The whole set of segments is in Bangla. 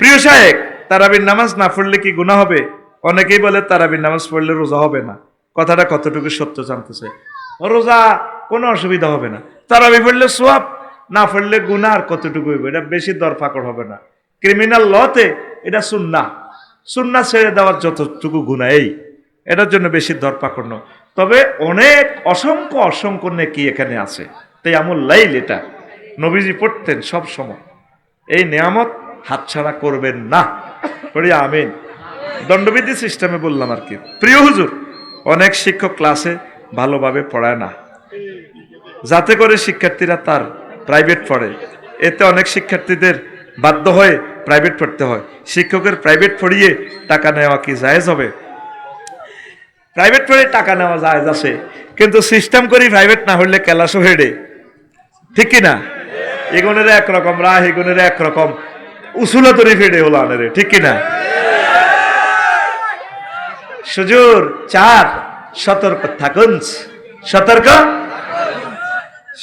প্রিয় সাহেব তারাবির নামাজ না পড়লে কি গুনাহ হবে? অনেকেই বলে তারাবির নামাজ পড়লে রোজা হবে না। কথাটা কতটুকু সত্য জানতেছে রোজা কোনো অসুবিধা হবে না। তারাবি পড়লে সোয়াব, না পড়লে গুনাহ আর কতটুকু হইবে? এটা বেশি দর ফাকড় হবে না। ক্রিমিনাল লতে এটা সুন্না সুন্না ছেড়ে দেওয়ার যতটুকু গুণা এই, এটার জন্য বেশি দর পাকড় নয়। তবে অনেক অসংখ্য অসংখ্য নেকি এখানে আছে। তাই আমল লাইল এটা। নবীজি পড়তেন সব সময়। এই নিয়ামত হাতছাড়া করবেন না। পড়ি আমিন। দণ্ডবিধি সিস্টেমে বললাম আর কি। প্রিয় হুজুর, অনেক শিক্ষক ক্লাসে ভালোভাবে পড়ায় না। যাতে করে শিক্ষার্থীরা তার প্রাইভেট পড়ে। এতে অনেক শিক্ষার্থীদের বাধ্য হয়ে প্রাইভেট পড়তে হয়। শিক্ষকের প্রাইভেট পড়িয়ে টাকা নেওয়া কি জায়েজ হবে? প্রাইভেট পড়ে টাকা নেওয়া জায়েজ আছে। কিন্তু সিস্টেম করি প্রাইভেট না হলে ক্লাসও হেডে ঠিক কি না? এগুনের একরকম রাহ এগুনের একরকম উসুলা তরি ফেডে হলো আনের, ঠিক কি না সুজুর চার, সতর্ক থাকুন সতর্ক?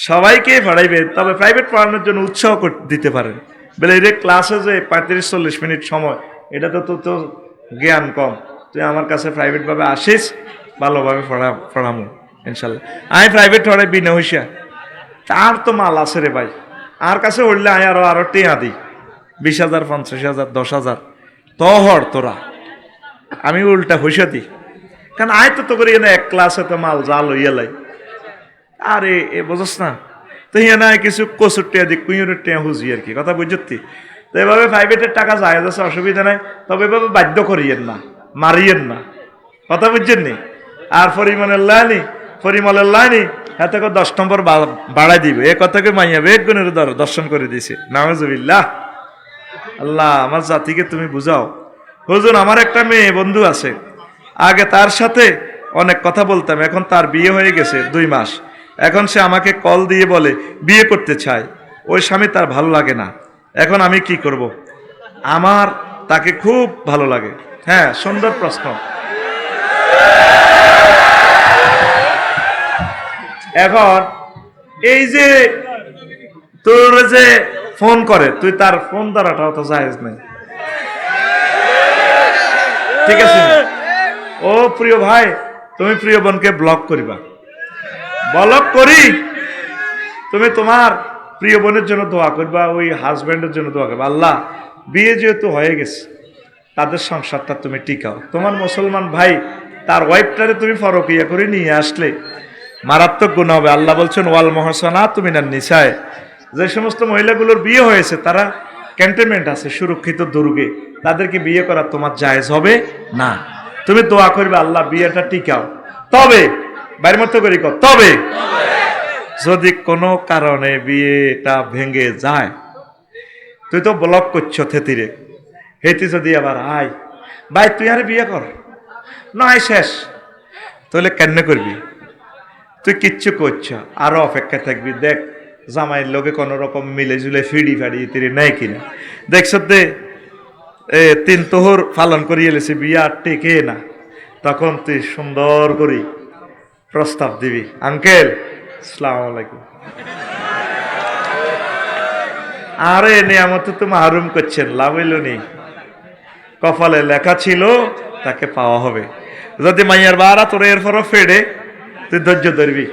সবাইকে পড়াইবে তবে প্রাইভেট পড়ানোর জন্য উৎসাহ দিতে পারেন। বলে রে ক্লাসে যে পঁয়ত্রিশ, চল্লিশ মিনিট সময়, এটা তো তো জ্ঞান কম। তুই আমার কাছে প্রাইভেট ভাবে আসিস, ভালোভাবে পড়া পড়ামু, ইনশাল্লাহ। আমি প্রাইভেট পড়াই বিনা হইসা তার তো মাল আছে রে ভাই। আর কাছে উঠলে আমি আরও আরও টিয়া দিই। বিশ হাজার, পঞ্চাশ হাজার, দশ হাজার। তহর তোরা। আমি উল্টা হইসা দিই। কারণ আয় তো করি এনে এক ক্লাসে তো মাল জাল হইয়া লাই। আরে, এ বোঝস না। তো হিয়া না কিছু কচুর টিয়া দিক কুইয়ের টিয়া হুজি আর কি। কথা বুঝতি তো? এভাবে প্রাইভেটের টাকা যায় যাচ্ছে অসুবিধা নাই। তবে এভাবে বাধ্য করিয়েন না, মারিয়েন না। কথা বুঝছেন নি? আর পরিমাণের লাইনি পরিমলের লাইনি, এত করে দশ নম্বর বাড়াই দিবে। এ কথাকে মাইয়া বেগ গুণের দর দর্শন করে দিছে। নামাজুবিল্লাহ আল্লাহ, আমার জাতিকে তুমি বুঝাও। হুজুর, আমার একটা মেয়ে, বন্ধু আছে। আগে তার সাথে অনেক কথা বলতাম, এখন তার বিয়ে হয়ে গেছে দুই মাস। এখন সে আমাকে কল দিয়ে বলে, বিয়ে করতে চায় ওই স্বামী তার ভালো লাগে না। এখন আমি কি করব? আমার তাকে খুব ভালো লাগে। হ্যাঁ সুন্দর প্রশ্ন। এখন এই যে তোর যে ফোন করে, তুই তার ফোন ধরাটাও তো জায়েজ নেই। ঠিক আছে? ও প্রিয় ভাই, তুমি প্রিয় বোনকে ব্লক করিবা। ব্লক করি? তুমি তোমার প্রিয় বোনের জন্য দোয়া করবা, ওই হাজব্যান্ডের জন্য দোয়া করবা। আল্লাহ, বিয়ে যেহেতু হয়ে গেছে, তাদের সংসারটা তুমি টিকাও। তোমার মুসলমান ভাই, তার ওয়াইফটারে তুমি ফরক ফরকিয়া করে নিয়ে আসলে মারাত্মক গুণ হবে। আল্লাহ বলছেন, ওয়াল মহসানা তুমি না নিশায় যে সমস্ত মহিলাগুলোর বিয়ে হয়েছে তারা ক্যান্টনমেন্ট আছে সুরক্ষিত দুর্গে। তাদেরকে বিয়ে করা তোমার জায়েজ হবে? না। তুমি দোয়া করবে আল্লাহ বিয়েটা টিকাও। তবে বাইরের মতো করি কর, তবে যদি কোনো কারণে বিয়েটা ভেঙে যায় তুই তো ব্লক করছ থেতিরে। হেতি যদি আবার আয় ভাই তুই আর বিয়ে কর। নয় শেষ। তাহলে কেন করবি? তুই কিচ্ছু করছ আরও অপেক্ষা থাকবি। দেখ জামাইয়ের লোকে কোনো রকম মিলে জুলে ফিডি ফাড়ি তিরি নেই কিনা। দেখছ দে এ, তিন তোহর পালন করিয়ে এলেছে, বিয়া টেকে না। তখন তুই সুন্দর করি প্রস্তাব দিবি। আঙ্কেল সালাম আলাইকুম। আরে, নিয়ামত তো মাহরুম করছেন, লাভ হইল নি। কপালে লেখা ছিল, তাকে পাওয়া হবে। যদি মাইয়ার বারা তোর এরপরও ফেড়ে, তুই ধৈর্য ধরবি।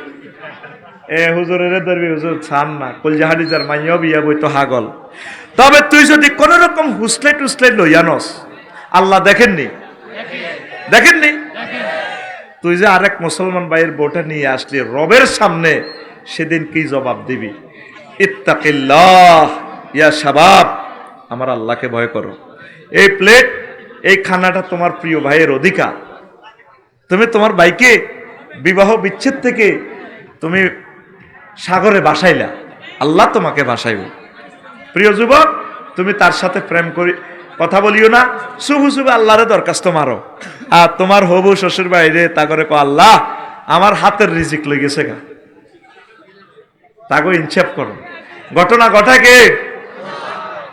এ হুজুরের ধরবি, হুজুর ছান না। কলজাহারি যার মাইয়াও বিয়া বই তো হাগল। তবে তুই যদি কোন রকম হুসলে টুসলে লইয়ানস আল্লাহ দেখেননি? দেখেননি? তুই যে আরেক মুসলমান ভাইয়ের বউটা নিয়ে আসলি, রবের সামনে সেদিন কি জবাব দিবি? ইত্তাকিল্লাহ, ইয়া শাবাব, আমার আল্লাহকে ভয় করো। এই প্লেট, এই খানাটা তোমার প্রিয় ভাইয়ের অধিকার। তুমি তোমার ভাইকে বিবাহ বিচ্ছেদ থেকে তুমি সাগরে বাসাইলা, আল্লাহ তোমাকে বাসাইব। প্রিয় যুবক, তুমি তার সাথে প্রেম করি, কথা বলিও না, শুভু শুভু আল্লাহরে দরখাস্ত মারো। আর তোমার হবু শ্বশুর বাইরে তা করে কো আল্লাহ, আমার হাতের রিজিক লই গেছে গা। তাকে ইনসাফ করো। ঘটনা ঘটাকে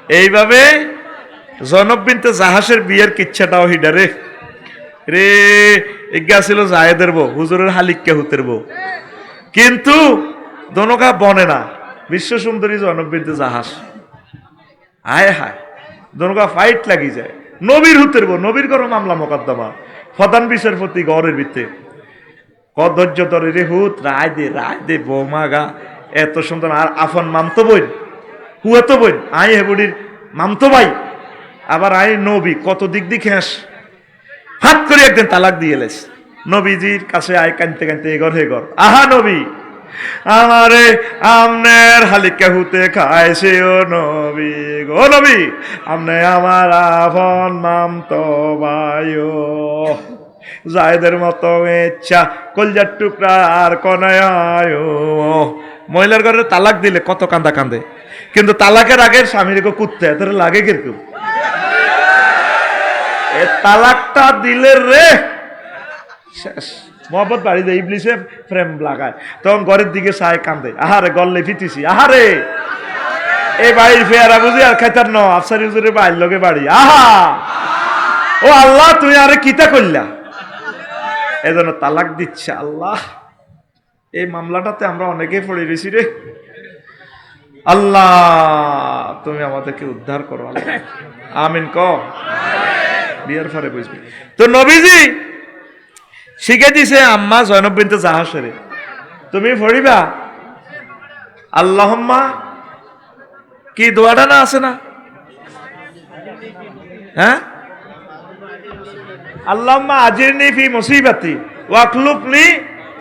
এইভাবে জনক বিনতে জাহাজের বিয়ের কিচ্ছাটাও হিডারে রে। এগা ছিল জায়েদের বউ, হুজুরের হালিককে হুতের বউ। কিন্তু দনকা বনে না, বিশ্ব সুন্দরী জনক বিনতে জাহাজ। হায় হায় দনগা ফাইট লাগি যায়। নবীর হুতের বো নবীর করো মামলা মোকদ্দমা। প্রধান বিচারপতি গড়ের ভিত্তে কদর্য ধরে রে হুত, রায় দে রায় দে, বৌমা গা। এত সুন্দর, আর আফন মামতো বই হুয়া তো বই আই হেবুড়ির মামতো ভাই। আবার আই নবী, কত দিক দিক হেস। হাত করে একদিন তালাক দিয়ে এলেস নবীজির কাছে আয় কানতে কানতে এগর হেগর আহা নবী! আমারে আমনের হালিকা হুতে খাইছে ও নবী গো নবী, আমনে আমার আফন নাম তো বায়ো জায়দের মতো ইচ্ছা, কলজার টুকরা আর কনায় মহিলার ঘরে তালাক দিলে কত কান্দা কান্দে। কিন্তু তালাকের আগে স্বামীর কুত্তে এত লাগে কীরকম? তালাকটা দিলে রে, শেষ। মোহাম্মদ বাড়ি দেয় ইবলিসে ফ্রেম লাগায়। তখন ঘরের দিকে সায় কান্দে, আহারে গল্লে ফিটিছি, আহারে। এই বাড়ির ফেয়ারা বুঝি আর খাইতার ন, আফসারি হুজুরের বাড়ির লগে বাড়ি। আহা! ও আল্লাহ তুই আরে কিতা করলা এজন্য তালাক দিচ্ছে আল্লাহ। এই মামলাটাতে আমরা অনেকেই পড়ে গেছি রে। আল্লাহ, তুমি আমাদেরকে উদ্ধার করো আমিন ক বিয়ার ফারে বুঝবি। তো নবীজি শিখে দিছে আম্মা জয়নব বিনতে জাহাসেরে তুমি পড়িবা? আল্লাহম্মা, কি দোয়াটা না আছে না? হ্যাঁ? আল্লাহম্মা আজিরনি ফি মুসিবাতি ওয়াকলুকনি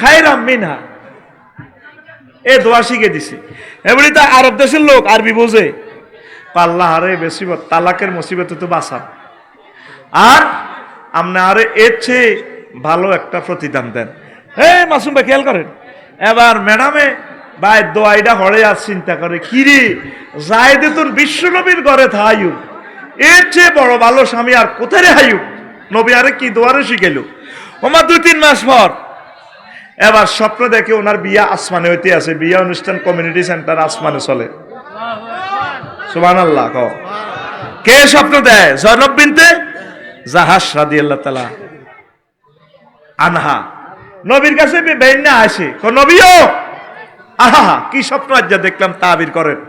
খায়রাম মিনহা। এ দোয়া শিখে দিছে। এমনি তো আরব দেশের লোক আরবি বোঝে। আল্লাহ আরে বেশিবত তালাকের মুসিবতে তো বাঁচান আর আপনি আরে এর চেয়ে ভালো একটা প্রতিদান দেন। হে মাসুম ভাই, খেয়াল করেন। এবার ম্যাডামে ভাই দোয়াইটা হরে আর চিন্তা করে, কিরে যাই দিতুন বিশ্বনবীর ঘরে থাইউ এর চেয়ে বড় ভালো স্বামী আর কোথায় রে হাইউ নবী আরে কি দোয়ারে শিখেল ওমা দুই তিন মাস পর এবার স্বপ্ন দেখে ওনার বিয়া আসমানে হইতে আছে। বিয়া অনুষ্ঠান কমিউনিটি সেন্টার আসমানে চলে। সুবান আল্লাহ ক স্বপ্ন দেয়? জয়নব বিনতে জাহাস রাদি আল্লাহ তালা আনহা। নবীর কাছে বেইন্না আসে। নবীও! আহা কি স্বপ্ন আজ যা দেখলাম, তাবির করেন।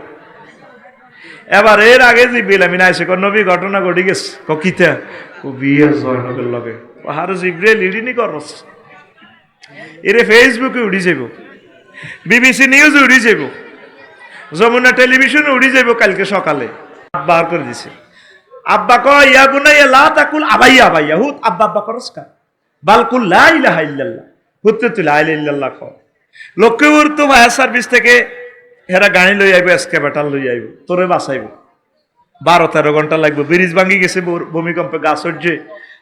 এবার এর আগে যে বিলামিন আসে, ক, নবী, ঘটনা ঘটে গেছে। ক, কিতা? ও বিয়ে জয়নবের লগে। ও হার জিব্রেল ইডিনি করস? এরে ফেসবুকে উড়ি যাব বিবিসি নিউজে উড়ি যাব যমুনা টেলিভিশনে উড়ি যাব কালকে সকালে। বার করে দিছে। আব্বা কয়, ইয়া বুনাইয়া, লা তাকুল আবাইয়া আবাইয়া। হুত, আব্বা আব্বা করস কা? তুই বারো তেরো ঘণ্টা লাগবে, ব্রিজ ভাঙ্গি গেছে ভূমিকম্পে গাছ হচ্ছে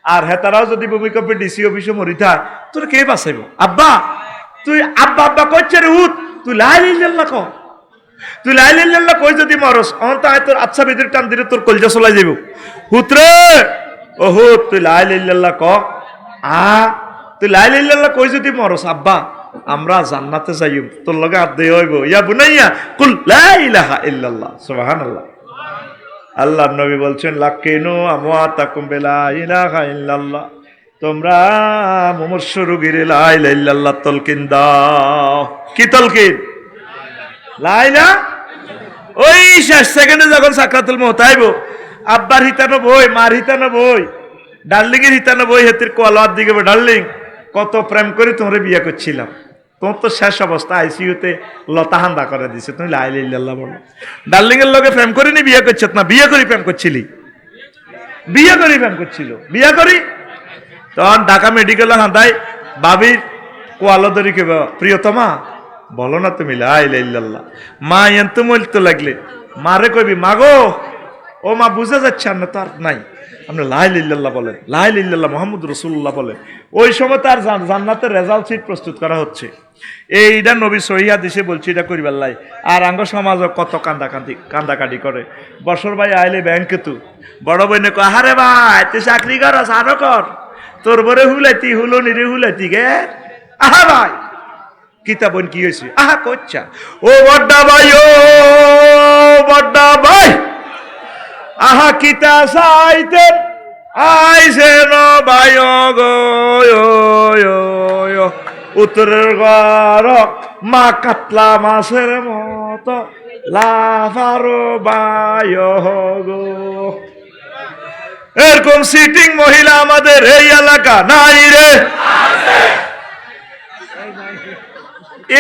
আর হেতারাও যদি ভূমিকম্পে ডিসি অফিসে মরি থাক তোর কে বাঁচাইব? আব্বা, তুই আব্বা আব্বা করছে রে হুত? তুই লাই লিল্লাহ ক তুই লাই লিল্লাহ কই যদি মরস? অন তো আয় তোর আচ্ছা ভিতরে টান দিলে তোর কলজা চলাই যাইব। হুত রে! ও হুত, তুই লাই লিল্লাহ ক আ, তুই লাই লিল্লাহ কই যদি মরস? আব্বা, আমরা জান্নাতে যাইব তোর লগে হাত দিয়ে হইব। ইয়া বুনাইয়া, কুল লা ইলাহা ইল্লাল্লাহ। সুবহানাল্লাহ। আল্লাহ নবী বলছেন লাক্কিনু আমওয়াতাকুম বিলা ইলাহা ইল্লাল্লাহ। তোমরা মুমূর্ষ রোগীর লা ইলাহা ইল্লাল্লাহ তলকিন দাও। কি তলকিন? লাইলা? ওই শেষ সেকেন্ডে যখন সাকরাতুল মউত আইব, আব্বার হিতানো বই মার হিতানো বই ডার্লিং এর হিতানো বই হেতির কোয়ালার দিকে ডার্লিং কত প্রেম করে তোমরা বিয়ে করছিলাম। তোমার তো শেষ অবস্থা আইসিইউতে লতাহান্দা করে দিছে। তুমি লাইল ইল্লাল্লাহ বলো। ডার্লিং এর লগে প্রেম করিনি, বিয়ে করছ না। বিয়ে করি প্রেম করছিলি। বিয়ে করি প্রেম করছিল। বিয়ে করি? তখন ঢাকা মেডিকেল হাঁদাই বাবির কোয়ালো ধরি কে প্রিয়তমা, বলো না তুমি লাইল ইল্লাল্লাহ। মা এন্ত মলতে লাগলে। মারে কইবি, মাগো, ও মা বুঝে যাচ্ছে আর তো আর নাই। আপনি লাইল ইল্লাল্লাহ বলেন। লাইল ইল্লাল্লাহ মোহাম্মদ রসুল্লাহ বলেন। ওই সময় তার জান- জান্নাতের রেজাল্ট শিট প্রস্তুত করা হচ্ছে। এইটা নবী সহিয়া দিছে বলছি, এটা করিবার লাই। আর আঙ্গ সমাজ কত কান্দা কান্দি কান্দাকাটি করে। বছর ভাই আইলে ব্যাংকে তু। বড় বইনে কয় আরে ভাই, তুই চাকরি কর আরও কর। তোর বরে হুলাইতি, হুলো নিরে হুলাইতি গে। আহা ভাই কিতাবন কি হয়েছে আহা কচ্ছা ও বড্ডা ভাই, ও বড্ডা ভাই। আহা, কিতা সাইতে আইসে ন ভাই গো উত্তরের ঘর মা কাতলা মাছের মতো। লাফারো বায় গো। এরকম সিটিং মহিলা আমাদের এই এলাকা? নাই রে।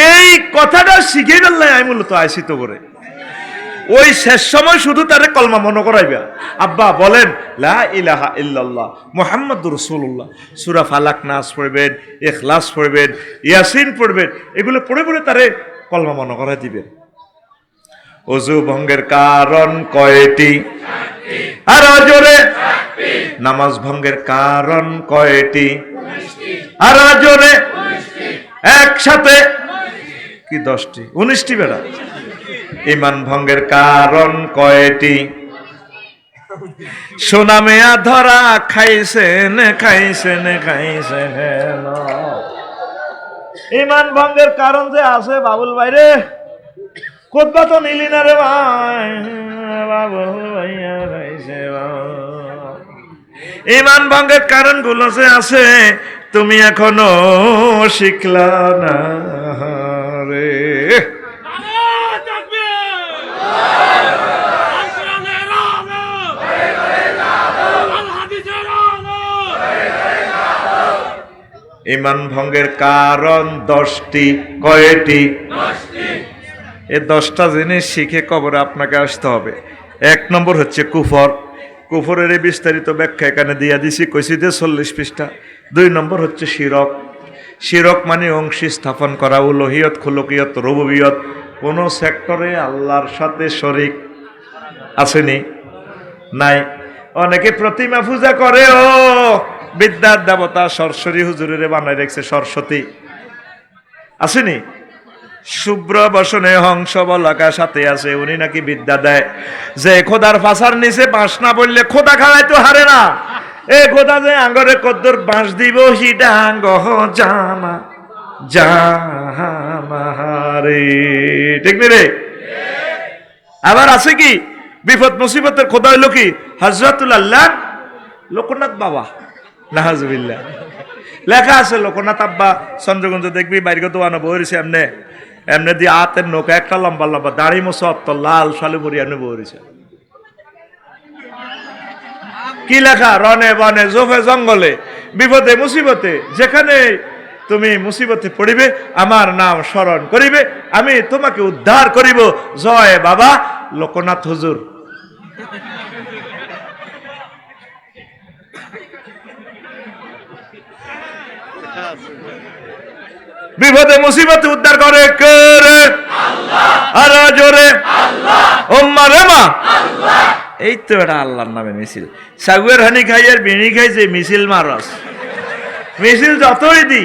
এই কথাটা শিখে ফেললে আমি মূলত আইসি তো করে ওই শেষ সময় শুধু তারে কলমা মনে করাইবা। আব্বা, বলেন, লা ইলাহা ইল্লাল্লাহ মুহাম্মদ রসুল্লাহ সুরা ফালাক নাস পড়বেন এখলাস পড়বেন, ইয়াসিন পড়বেন, এগুলো পড়ে পড়ে তারে কলমা মনে করাই দিবেন। অজু ভঙ্গের কারণ কয়টি? আর জোরে নামাজ ভঙ্গের কারণ কয়টি? আর জোরে একসাথে, কি দশটি? উনিশটি বেড়া। ইমান ভঙ্গের কারণ কয়টি? সোনা মেয়া ধরা খাইছেন খাইছেন খাইছেন। ইমান ভঙ্গের কারণ যে আছে বাবুল ভাইরে কোথা তো নিলি না রে ভাই। বাবুল ভাইয়া খাইছে। ইমান ভঙ্গের কারণগুলো যে আছে, তুমি এখনও শিখলা না রে। ইমান ভঙ্গের কারণ দশটি। কয়টি? এই দশটা জিনিস শিখে কবরে আপনাকে আসতে হবে। এক নম্বর হচ্ছে কুফর। কুফরের এই বিস্তারিত ব্যাখ্যা এখানে দিয়া দিছি কইছি যে চল্লিশ পৃষ্ঠা। দুই নম্বর হচ্ছে শিরক। শিরক মানে অংশী স্থাপন করা উলহিয়ত খুলকিয়ত রবুবিয়ত। কোন সেক্টরে আল্লাহর সাথে শরিক আসেনি নাই। অনেকে প্রতিমা পূজা করে ও বিদ্যার দেবতা সরস্বতী হুজুরের বানাই রেখেছে সরস্বতী। আসেনি? শুভ্র বসনে হংস বলাকা সাথে আছে, উনি নাকি বিদ্যা দেয়। যে খোদার ফাঁসার নিচে বাঁশ না বললে খোদা খাওয়াই তো হারে না। এ খোদা যে আঙ্গরে কদ্দুর বাঁশ দিব, হিডা আঙ্গ জামা জামা রে ঠিক রে? আবার আছে কি? বিপদ মুসিবতের খোদা হইল কি? হজরতুল আল্লাহ লোকনাথ বাবা। নাহাজবিল্লা লেখা আছে, লোকনাথ আব্বা চন্দ্রগঞ্জ দেখবি, বাইরে দোয়ানো বইছে এমনে। এমনি দিয়ে হাতের নৌকা, একটা লম্বা লম্বা দাড়ি মোছো অত্ত লাল শালু ভরি এমনি বইছে কি লেখা? রনে বনে, জোফে জঙ্গলে, বিপদে মুসিবতে, যেখানে তুমি মুসিবতে পড়িবে, আমার নাম স্মরণ করিবে, আমি তোমাকে উদ্ধার করিব। জয় বাবা, লোকনাথ হুজুর। বিপদে, মুসিবতে উদ্ধার করে কে রে? আর জোরে। ওম্মা রে মা। এই তো এটা আল্লাহর নামে মিছিল। সাগুয়ের হানি খাই আর বিড়ি খাইছে মিছিল মারস। মিছিল যতই দি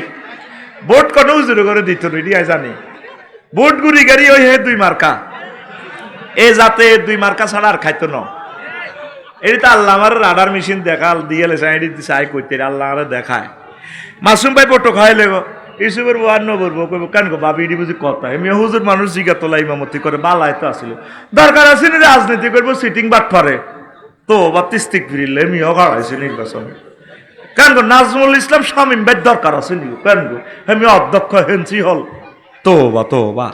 বোট কত উজুরে করে দিত রেডি আই জানি। বোট গুড়ি গাড়ি ওই হে দুই মার্কা। এ যাতে দুই মার্কা ছাড়া আর খাইতো না। এটি তো আল্লাহ আমার রাডার মেশিন দেখাল, দিয়ে লেছে, এটি আই কইতে, আল্লাহ আমার দেখায়। মাসুম ভাই পটো খাইলে গো। ইসুবের বউ আর নবরবো কইব কেন গো বাবি এটি বুঝি কথা? এমনি হুজুর মানুষ জিগা তোলা ইমামতি করে বালায় তো আসিল। দরকার আছে না রাজনীতি করব সিটিং বাট পারে। তো বা তিস্তিক ফিরিলে এমনিও গাড়াইছে নির্বাচনে। কেন গো নাজমুল ইসলাম শামীম ভাই দরকার আছে নি? কেন গো এমনি অধ্যক্ষ হেনসি হল। তো বা তো বা।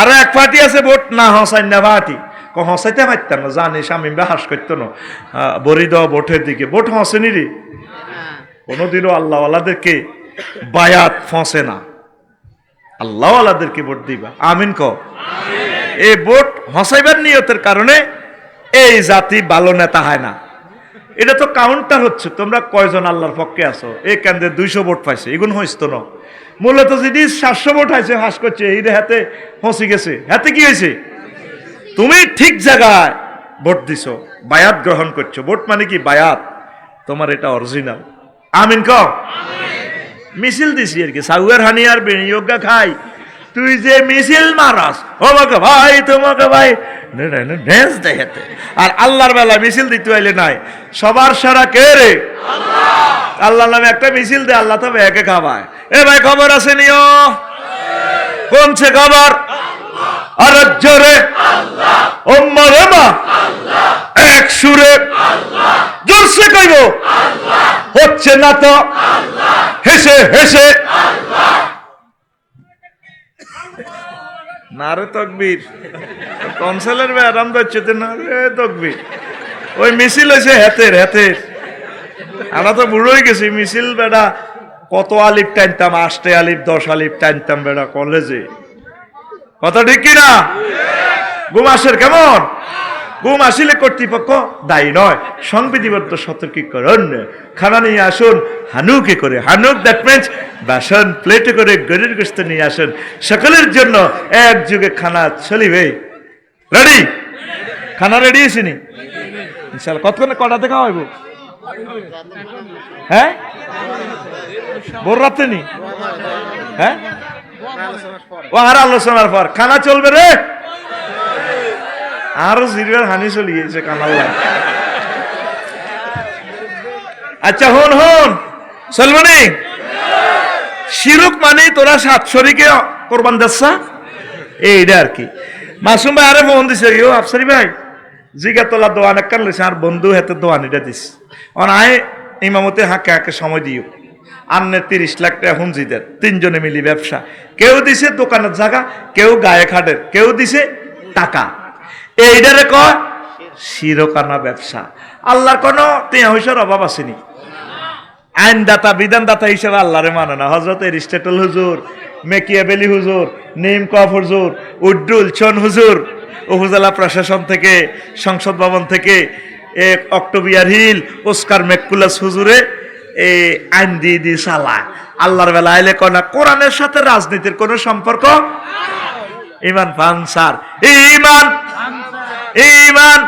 আর এক পার্টি আছে ভোট না হসাই না পার্টি। ক হসাইতে পারতাম না জানি স্বামী হাস করতো না। বড়ি দেওয়া ভোটের দিকে। ভোট হসেনি রে? কোনোদিনও আল্লাহওয়ালাদেরকে বায়াত ফসে না। আল্লাহওয়ালাদেরকে ভোট দিবা। আমিন ক এই ভোট হসাইবার নিয়তের কারণে এই জাতি ভালো নেতা হয় না। এটা তো কাউন্টার হচ্ছে। তোমরা কয়জন আল্লাহর পক্ষে আছো? এই কেন্দ্রে দুইশো ভোট পাইছে। এগুন হইতো না। মূলত যদি সাতশো ভোট হয়েছে হাস করছে এই হাতে ফসি গেছে। হাতে কি হয়েছে? তুমি ঠিক জায়গায় ভোট দিছো বায়াত গ্রহণ করছ। ভোট মানে কি? বায়াত। তোমার এটা অরিজিনাল আমিন ক মিছিল দিছি আর কি। সাউয়ার হানি আর বিনিয়োগা খাই। তুই যে মিছিল মারাস, ওমাকে ভাই, তোমাকে ভাই ড্যান্স দেখাতে আর আল্লাহর বেলা মিছিল দিতে হইলে নাই। সবার সারা কে রে? আল্লাহ। নামে একটা মিছিল দে, আল্লাহ তবে একে খাবায়। এ ভাই খবর আছে নিও? কমছে খবর? আর জোরে ওম্মা রে মা এক সুরে। জোরসে কইব। হচ্ছে না তো। হেসে হেসে। না রে তকবীর। কনসেলের ব্যারাম দিচ্ছে তো না রে তকবীর। ওই মিছিল হয়েছে হেতের হেতের। আমরা তো বুড়োই গেছি। মিছিল বেড়া কত আলিফ টানতাম আষ্টে আলিফ দশ আলিফ টানতাম বেড়া কলেজে। কত ঠিক কিনা? ঘুম আসের কেমন? ঘুম আসিলে কর্তৃপক্ষ দায়ী নয়। সংবিধিবদ্ধ সতর্কীকরণ। খানা নিয়ে আসুন। হানুকে করে। হানুক দ্যাট মিনস বাসন প্লেটে করে গরির গোস্ত নিয়ে আসুন। সকলের জন্য এক যুগে খানা চলিবে। রেডি খানা রেডি আসেনি ইনশাল্লাহ কতক্ষণে কটা দেখা হইব হ্যাঁ? ভোর রাতে নি? হ্যাঁ? আলোচনার পর। খানা চলবে রে? আরও জিরবের হানি চলি গেছে কানাল আচ্ছা হন হন। চলবে নি শিরুক মানে তোরা সাত শরীকে কোরবান দাসা এইটা আর কি। মাসুম ভাই আরে ফোন দিছে ইও আফসারি ভাই জিগা তোলা দোয়ান একখান লইছে আর বন্ধু হাতে দোয়ান এটা দিস। অন আয় ইমামতে হাঁকে হাঁকে সময় দিও। আন্নের তিরিশ লাখ টাকা হুঞ্জি দেন। তিনজনে মিলি ব্যবসা। কেউ দিছে দোকানের জায়গা, কেউ গায়ে খাটের, কেউ দিছে টাকা। এইটারে কয়, শিরোকানা ব্যবসা। আল্লাহর কোনো টেয়া হইসার অভাব আসেনি। আইনদাতা, বিধানদাতা হিসেবে আল্লাহরে মানে না। হজরত এরিস্টেটল হুজুর, মেকিয়াবেলি হুজুর, নিম কফ হুজুর, উড্ডুল চন হুজুর, উপজেলা প্রশাসন থেকে, সংসদ ভবন থেকে এ অক্টোবিয়ার হিল, ওস্কার মেকুলাস হুজুরে এ আইন দিয়ে দিয়ে সালা আল্লাহর বেলা আইলে কনা কোরআনের সাথে রাজনীতির কোনো সম্পর্ক? ইমান পানসার। ইমান ইমান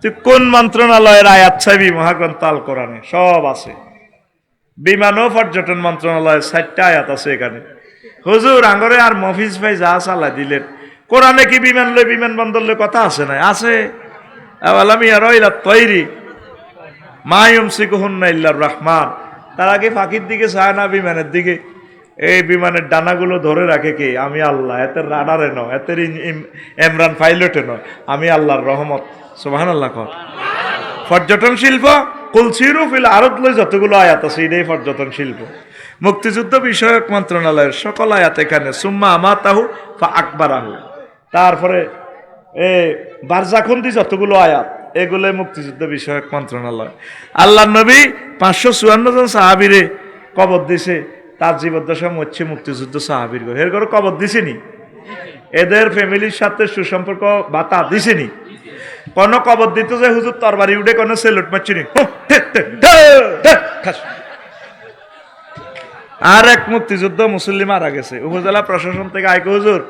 তুই কোন মন্ত্রণালয়ের আয়াত চাইবি মহাগ্রন্থ আল কোরআনে সব আছে। বিমান ও পর্যটন মন্ত্রণালয়ের ষাটটা আয়াত আছে এখানে। হুজুর, আঙ্গরে আর মফিজ ভাই যা চালা দিলেন। কোরআনে কি বিমান লই বিমান বন্দর লই কথা আছে না আছে। আলামি আর ওইলা তৈরি। মায়ুম সিকুহুন্না ইল্লার রহমান। তার আগে ফাঁকির দিকে চায় না বিমানের দিকে। এই বিমানের ডানাগুলো ধরে রাখে কি? আমি আল্লাহ। এতের রাডারে নয় ইম- ইমরান পাইলটে নয়। আমি আল্লাহর রহমত। সুবাহান আল্লাহ কর। পর্যটন শিল্প, কুলসিরু ফিল আরত লই যতগুলো আয়াত আছে, এটাই পর্যটন শিল্প। মুক্তিযুদ্ধ বিষয়ক মন্ত্রণালয়ের সকল আয়াত এখানে, সুম্মা আমাতাহু ফা আকবারাহু। তারপরে, এ বারজাখন্দি যতগুলো আয়াত এগুলো মুক্তিযুদ্ধ বিষয়ক মন্ত্রণালয়। আল্লাহ নবী পাঁচশো চুয়ান্ন জন সাহাবিরে কবর দিছে, তার জীবদ্দশা মরছে মুক্তিযুদ্ধ সাহাবির ঘর। এর ঘরে কবর দিছেনি? এদের ফ্যামিলির সাথে সুসম্পর্ক বাতা দিছেনি? কোন কবর দিত যে হুজুর তরবারি উঠে, কোন সেলুট মারছিনি। আর এক মুক্তিযুদ্ধ মুসলিম মারা গেছে। উপজেলা প্রশাসন থেকে আইকে হুজুর,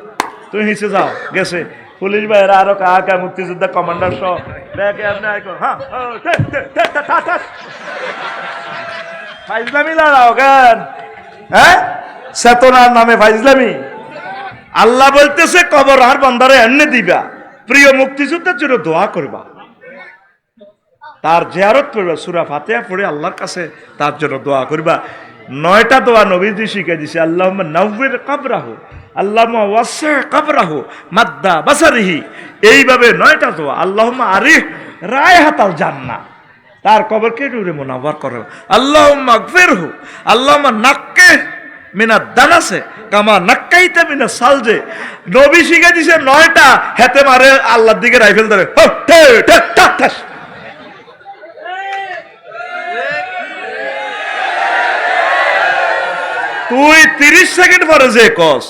তুমি হিসে যাও, গেছে। পুলিশ ভাইয়েরা আরও কাহা কা মুক্তিযোদ্ধা কমান্ডার সহ। ব্যাগে আপনি হ্যাঁ ঠা। ফাইজলামি লড়াও কেন? হ্যাঁ? চেতনার নামে ফাইজলামি। আল্লাহ বলতেছে, কবর আর বন্দারে এমনি দিবা। প্রিয় মুক্তিযুদ্ধের জন্য দোয়া করবা। তার জেয়ারত করবা, সুরা ফাতেহা পড়ে আল্লাহর কাছে তার জন্য দোয়া করবা। নয়টা দোয়া নবীজি শিখে দিছে আল্লাহ নব্বের কাবরাহু আল্লাহ ওয়াসে কাবরাহু মাদ্দা বাসারিহি। এইভাবে নয়টা দোয়া আল্লাহ আরিফ রায় হাতাল জান্না তার কবরকে ডুরে মোনাবার করো? আল্লাহ মাগফিরহু আল্লাহ নাক্কে মিনা দানাসে কামা নাক্কাইতে মিনা সালজে। নবী শিখে দিছে নয়টা হেতে মারে আল্লাহর দিকে রাইফেল ধরে হো, ঠাস। তুই তিরিশ সেকেন্ড পরে যে কস,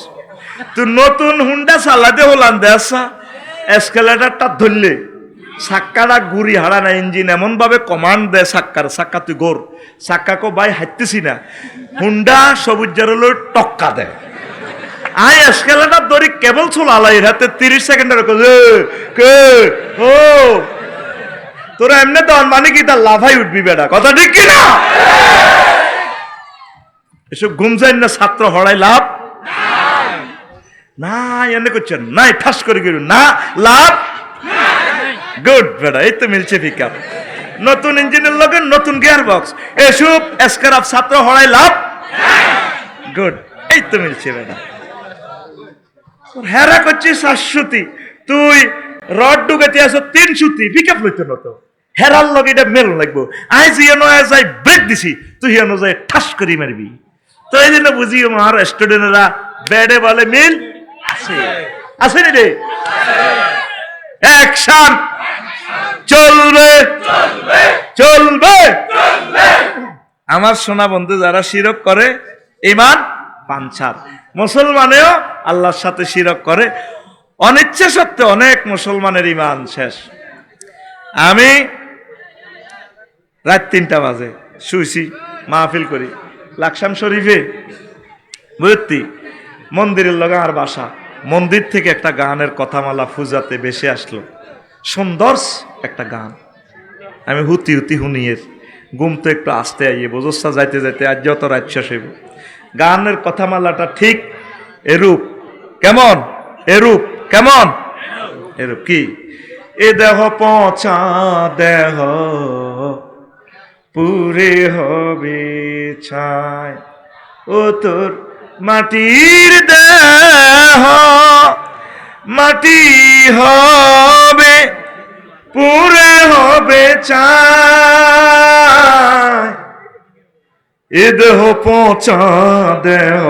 তুই নতুন হুন্ডা চালাতে হলাম দেশা, এসকেলেটারটা ধরলে, সাক্কাটা ঘুরি হারা না, ইঞ্জিন এমন ভাবে কমান্ড দেয় সাক্কার, সাক্কা তুই গোর সাক্কাকে বাই হাঁটতেছি না, হুন্ডা সবুজ জারলো টক্কা দেয় আই এসকেলেটার দড়ি কেবল ছোলা আলাই হাতে তিরিশ সেকেন্ডের কে, ও। তোরা এমনি তো মানে কি তার লাভাই উঠবি বেটা, কথা ঠিক কি না এসব যাই না ছাত্র হড়াই লাভ না এনে করছেন নাই, ঠাস করে গেল, না, লাভ গুড বেড়া এই তো মিলছে পিক নতুন ইঞ্জিনের লগে নতুন গিয়ার বক্স এসব এসকারাপ ছাত্র হড়াই লাভ গুড, এই তো মিলছে বেড়া হেরা করছিস শাশ্বতী তুই রড ডুগাতে আছো তিন সুতি পিকআপ লইতে নতো হেরার লগে এটা মেল লাগবো। আই জিয়ানো যাই ব্রেক দিছি, তুই হিয়ানো যাই ঠাস করি মারবি। তো এই জন্য বুঝি আমার স্টুডেন্টরা ব্যাডে বলে মিল? আছে আছে রে অ্যাকশন চলবে। চলবে। আমার সোনা বন্ধু যারা শিরক করে ইমান পাঞ্চার মুসলমানেও আল্লাহর সাথে শিরক করে। অনিচ্ছা সত্ত্বে অনেক মুসলমানের ইমান শেষ। আমি রাত তিনটা বাজে শুইছি মাহফিল করি। লাকসাম শরীফে বুঝতি মন্দিরের লগা আর বাসা। মন্দির থেকে একটা গানের কথামালা ফুজাতে বেশি আসলো। সুন্দর একটা গান। আমি হুতি হুতি হুনিয়ের, ঘুম তো একটু আসতে আইয়ে, বোঝসা যাইতে যাইতে আজ যত হইব। গানের কথামালাটা ঠিক এরূপ, কেমন? এরূপ কেমন? এরূপ কি? এ দেহ পচা দেহ পুরে হবে ছায় ও তোর মাটির দেহ, মাটি হবে, পুরে হবে চায় এ দেহ পচা দেহ,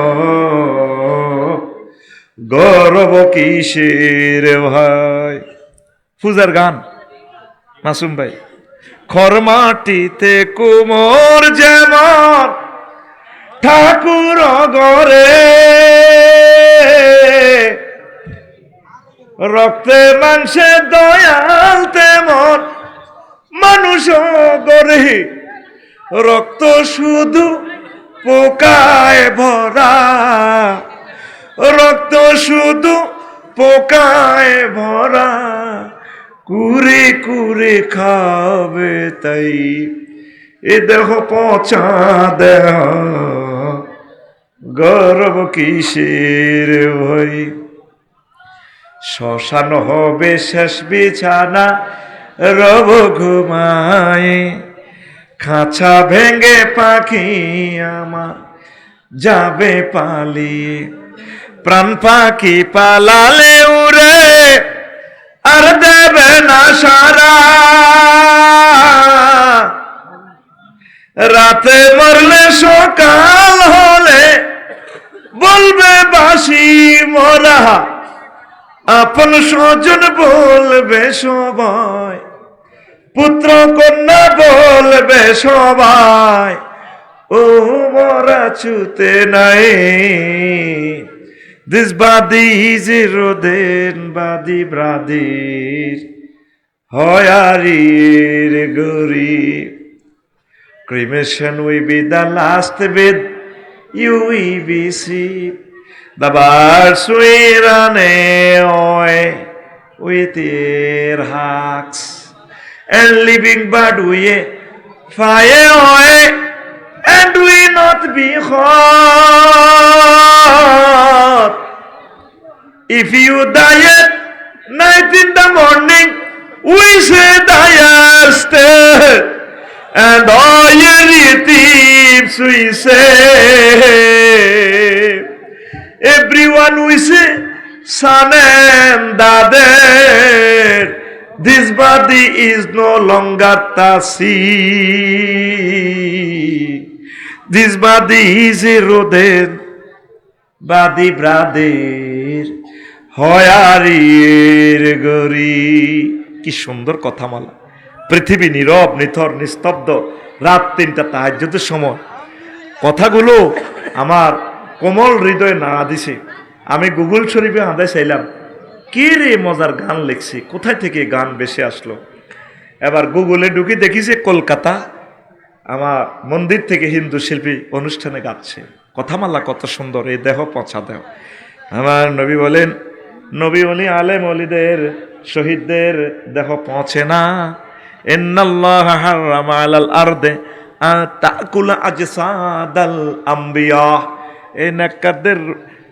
গর্ব কিসের ভাই? পূজার গান, মাসুম ভাই। খরমাটিতে কুমোর যেমন ঠাকুর গরে রক্তে, মাংসে, দয়াল তেমন মানুষ গরে রক্ত শুধু পোকায় ভরা। রক্ত শুধু পোকায় ভরা। কুরে কুরে খাবে তাই। এ দেহ পচা দেহ, গর্ব কিসের ভই শ্মশান হবে শেষ বিছানা, রব ঘুমায়। খাঁচা ভেঙে পাখি আমার যাবে পালিয়ে। প্রাণ পাখি পালালে উড়ে আর দেবে না সারা। রাতে মরলে সকাল হলে বলবে বাসি মরা। আপন স্বজন বলবে সবাই, পুত্র কন্যা বলবে সবাই, ও মরা ছুতে নাই। দিস বাদি জিরোদেন বাদি ব্রাদির হয়ারির গরিব Cremation will be the last with you will be sleep. The birds will run away with their hawks. And living bird will fly away and will not be hot. If you die at night in the morning, we say stay. And all your thieves we say, everyone we say, son and daughter, this body is no longer Tasi. This body is eroded, body brother, হয়ারির গরি কি সুন্দর কথা মালা পৃথিবী নীরব, নিথর, নিস্তব্ধ। রাত তিনটা তাহাজ্যতের সময়। কথাগুলো আমার কোমল হৃদয়ে নাড়া দিছে। আমি গুগল শরীফে আদায় চাইলাম কি রে মজার গান লিখছি? কোথায় থেকে গান বেশি আসলো? এবার গুগলে ঢুকি দেখি যে কলকাতা আমার মন্দির থেকে হিন্দু শিল্পী অনুষ্ঠানে গাচ্ছে। কথামালা কত সুন্দর এই দেহ পচা দেহ। আমার নবী বলেন নবী অলি আলেম অলিদের শহীদদের দেহ পৌঁছে না।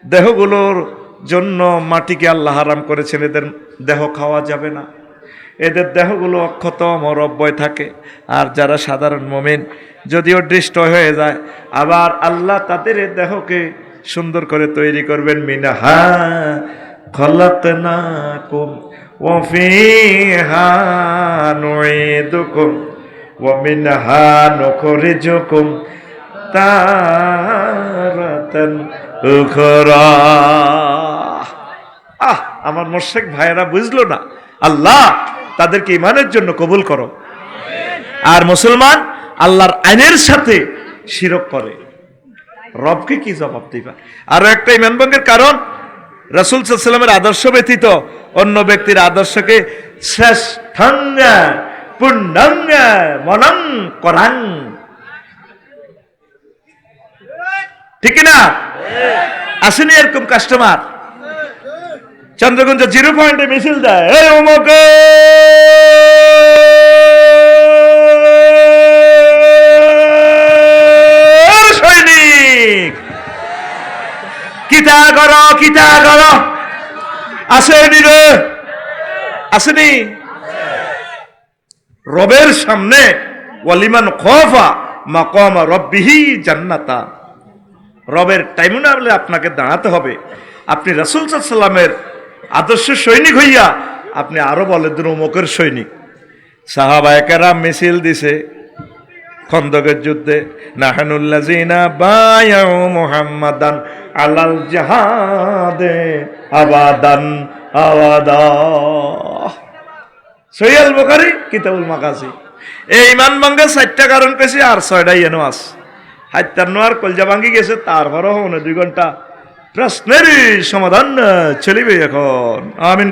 দেহগুলোর জন্য মাটিকে আল্লাহ হারাম করেছেন, এদের দেহ খাওয়া যাবে না। এদের দেহগুলো অক্ষত মরব্বয় থাকে। আর যারা সাধারণ মোমেন, যদিও দৃষ্ট হয়ে যায়, আবার আল্লাহ তাদের দেহকে সুন্দর করে তৈরি করবেন মিনাহা। খলাকনাকুম ওয়াফিহা নুঈদুকুম ওয়া মিনহা নুখরিজুকুম তারাতান উখরা আহ, আমার মোর্শেক ভাইয়েরা বুঝলো না। আল্লাহ তাদেরকে ইমানের জন্য কবুল করো। আর মুসলমান আল্লাহর আইনের সাথে শিরক করে। রবকে কি জবাব দিবা? আরও একটা ইমান ভঙ্গের কারণ রসুল সাল্লামের আদর্শ ব্যতীত অন্য ব্যক্তির আদর্শকে শ্রেষ্ঠাঙ্গ পুণ্যাঙ্গ, মনং করাং। ঠিক না আসেনি এরকম কাস্টমার চন্দ্রগঞ্জ জিরো পয়েন্টে মিছিল দেয়, এই অমুক সৈনিক কিতা কর কিতা কর আসেনি রে। আসেনি? রবের সামনে ওয়ালিমান খফা মাকাম রব্বিহি জান্নাতা। রবের টাইমু না আপনাকে দাঁড়াতে হবে। আপনি রাসুল সাল্লামের আদর্শ সৈনিক হইয়া আপনি আরও বলে দিন অমুকের সৈনিক। সাহাবায়কেরা মিছিল দিছে। খন্দকের যুদ্ধে নাহানুল্লাজিনা বায়াউ মুহাম্মাদান আলাল জাহাদে আবাদান, আবাদা। সৈয়াল বোখারি, কিতাবুল মাকাসি এই ইমান ভঙ্গের চারটা কারণ কেছে আর ছয়টাই এনো আস হাত্যার নোয়ার কলজা ভাঙ্গি গেছে, তারপরও হনে দুই ঘণ্টা প্রশ্নেরই সমাধান চলিবে এখন। আমিন